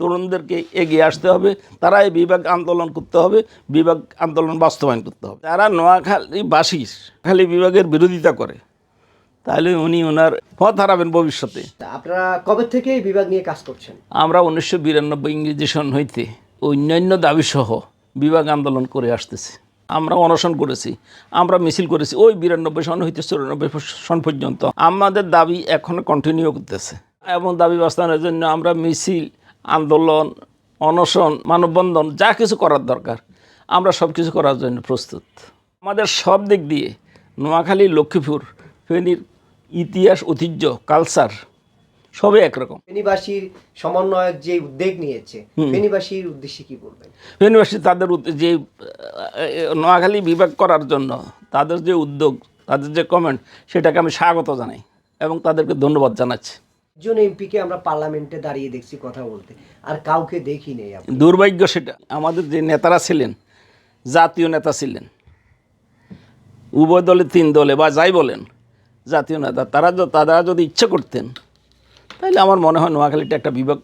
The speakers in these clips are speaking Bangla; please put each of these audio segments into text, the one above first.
তরুণদেরকে এগিয়ে আসতে হবে তারা এই বিভাগ আন্দোলন করতে হবে বিভাগ আন্দোলন বাস্তবায়ন করতে হবে। যারা নোয়াখালী বাসীর খালি বিভাগের বিরোধিতা করে তাহলে উনি ওনার পথ হারাবেন ভবিষ্যতে। আপনারা কবে থেকে এই বিভাগ নিয়ে কাজ করছেন? আমরা উনিশশো বিরানব্বই ইংরেজি সন হইতে অন্যান্য দাবিসহ বিভাগ আন্দোলন করে আসতেছি। আমরা অনশন করেছি আমরা মিছিল করেছি ওই বিরানব্বই সন হইতে চুরানব্বই সন পর্যন্ত। আমাদের দাবি এখনও কন্টিনিউ করতেছে। এবং দাবি বাস্তবায়নের জন্য আমরা মিছিল আন্দোলন অনশন মানববন্ধন যা কিছু করার দরকার আমরা সব কিছু করার জন্য প্রস্তুত। আমাদের সব দিক দিয়ে নোয়াখালী লক্ষ্মীপুর ফেনীর ইতিহাস ঐতিহ্য কালচার সবই একরকম। ফেনীবাসীর সমন্বয়ক যে উদ্যোগ নিয়েছে ফেনীবাসীর উদ্দেশ্যে কি বলবেন? ইউনিভার্সিটি তাদের যে নোয়াখালী বিভাগ করার জন্য তাদের যে উদ্যোগ তাদের যে কমেন্ট সেটাকে আমি স্বাগত জানাই এবং তাদেরকে ধন্যবাদ জানাচ্ছি। একজন এমপিকে আমরা পার্লামেন্টে দাঁড়িয়ে দেখছি কথা বলতে, আর কাউকে দেখি নেই দুর্ভাগ্য সেটা, আমাদের যে নেতারা ছিলেন, জাতীয় নেতা ছিলেন, উভয় দলে তিন দলে বা যাই বলেন, জাতীয় নেতা, তারা তারা যদি ইচ্ছে করতেন, তাহলে আমার মনে হয় নোয়াখালীটা একটা বিভাগ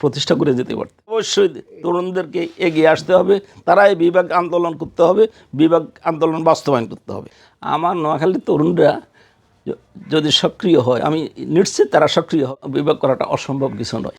প্রতিষ্ঠা করে যেতে পারত। অবশ্যই তরুণদেরকে এগিয়ে আসতে হবে, তারা এই বিভাগ আন্দোলন করতে হবে, বিভাগ আন্দোলন বাস্তবায়ন করতে হবে। আমার নোয়াখালীর তরুণরা যদি সক্রিয় হয় আমি নিশ্চিত তারা সক্রিয় বিভাগ করাটা অসম্ভব কিছু নয়।